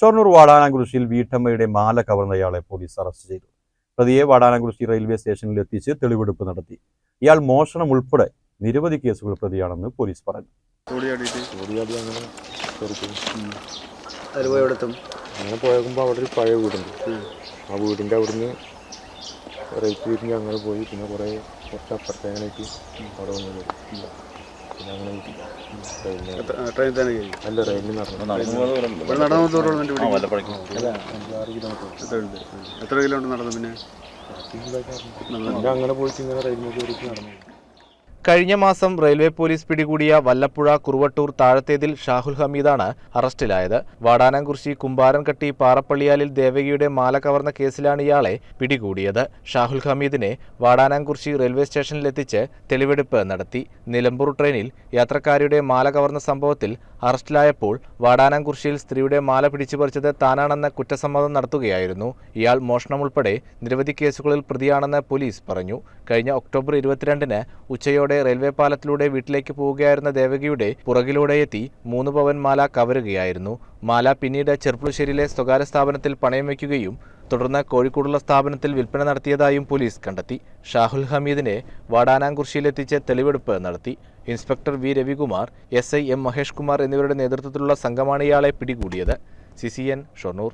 ഷൊർണൂർ വാടാനാംകുറിശ്ശിയിൽ വീട്ടമ്മയുടെ മാല കവർന്നയാളെ police arrest ചെയ്തു. പ്രതിയെ വാടാനാംകുറിശി റെയിൽവേ സ്റ്റേഷനിൽ എത്തിച്ച് തെളിവെടുപ്പ് നടത്തി. ഇയാൾ മോഷണം ഉൾപ്പെടെ നിരവധി കേസുകൾ പ്രതിയാണെന്ന് പോലീസ് പറഞ്ഞു. അങ്ങനെ പോയപ്പോൾ അവിടെ ഒരു പഴയ വീടുണ്ട്. ആ വീടിന്റെ അവിടുന്ന് റേറ്റ് തിരിഞ്ഞ് അങ്ങനെ പോയി. പിന്നെ കുറേ കുറച്ച് അപ്പുറത്തേനായിട്ട് അവിടെ വന്ന്. കഴിയും അല്ല എത്ര നടന്നു? പിന്നെ അങ്ങനെ പോയിട്ട് ഇങ്ങനെ റെയിൽവേ നടന്നു. കഴിഞ്ഞ മാസം റെയിൽവേ പോലീസ് പിടികൂടിയ വല്ലപ്പുഴ കുറുവട്ടൂർ താഴത്തേതിൽ ഷാഹുൽ ഹമീദാണ് അറസ്റ്റിലായത്. വാടാനാംകുറിശി കുമ്പാരൻകട്ടി പാറപ്പള്ളിയാലിൽ ദേവകിയുടെ മാല കവർന്ന കേസിലാണ് ഇയാളെ പിടികൂടിയത്. ഷാഹുൽ ഹമീദിനെ വാടാനാംകുറിശി റെയിൽവേ സ്റ്റേഷനിലെത്തിച്ച് തെളിവെടുപ്പ് നടത്തി. നിലമ്പൂർ ട്രെയിനിൽ യാത്രക്കാരിയുടെ മാല കവർന്ന സംഭവത്തിൽ അറസ്റ്റിലായപ്പോൾ വാടാനാംകുറിശിയിൽ സ്ത്രീയുടെ മാല പിടിച്ചുപറിച്ചത് താനാണെന്ന കുറ്റസമ്മതം നടത്തുകയായിരുന്നു. ഇയാൾ മോഷണം ഉൾപ്പെടെ നിരവധി കേസുകളിൽ പ്രതിയാണെന്ന് പോലീസ് പറഞ്ഞു. കഴിഞ്ഞ ഒക്ടോബർ ഇരുപത്തിരണ്ടിന് ഉച്ചയോടെ റെയിൽവേ പാലത്തിലൂടെ വീട്ടിലേക്ക് പോവുകയായിരുന്ന ദേവകിയുടെ പുറകിലൂടെ എത്തി മൂന്ന് പവൻ മാല കവരുകയായിരുന്നു. മാല പിന്നീട് ചെർപ്പുളശ്ശേരിയിലെ സ്വകാര്യ സ്ഥാപനത്തിൽ പണയം വയ്ക്കുകയും തുടർന്ന് കോഴിക്കോടുള്ള സ്ഥാപനത്തിൽ വിൽപ്പന നടത്തിയതായും പോലീസ് കണ്ടെത്തി. ഷാഹുൽ ഹമീദിനെ വാടാനാംകുർശിയിലെത്തിച്ച് തെളിവെടുപ്പ് നടത്തി. Inspector V Ravikumar S I M Mahesh Kumar എന്നിവരുടെ നേതൃത്വത്തിലുള്ള സംഘമാണ് ഇയാളെ പിടികൂടിയത്. C C N Shoranur.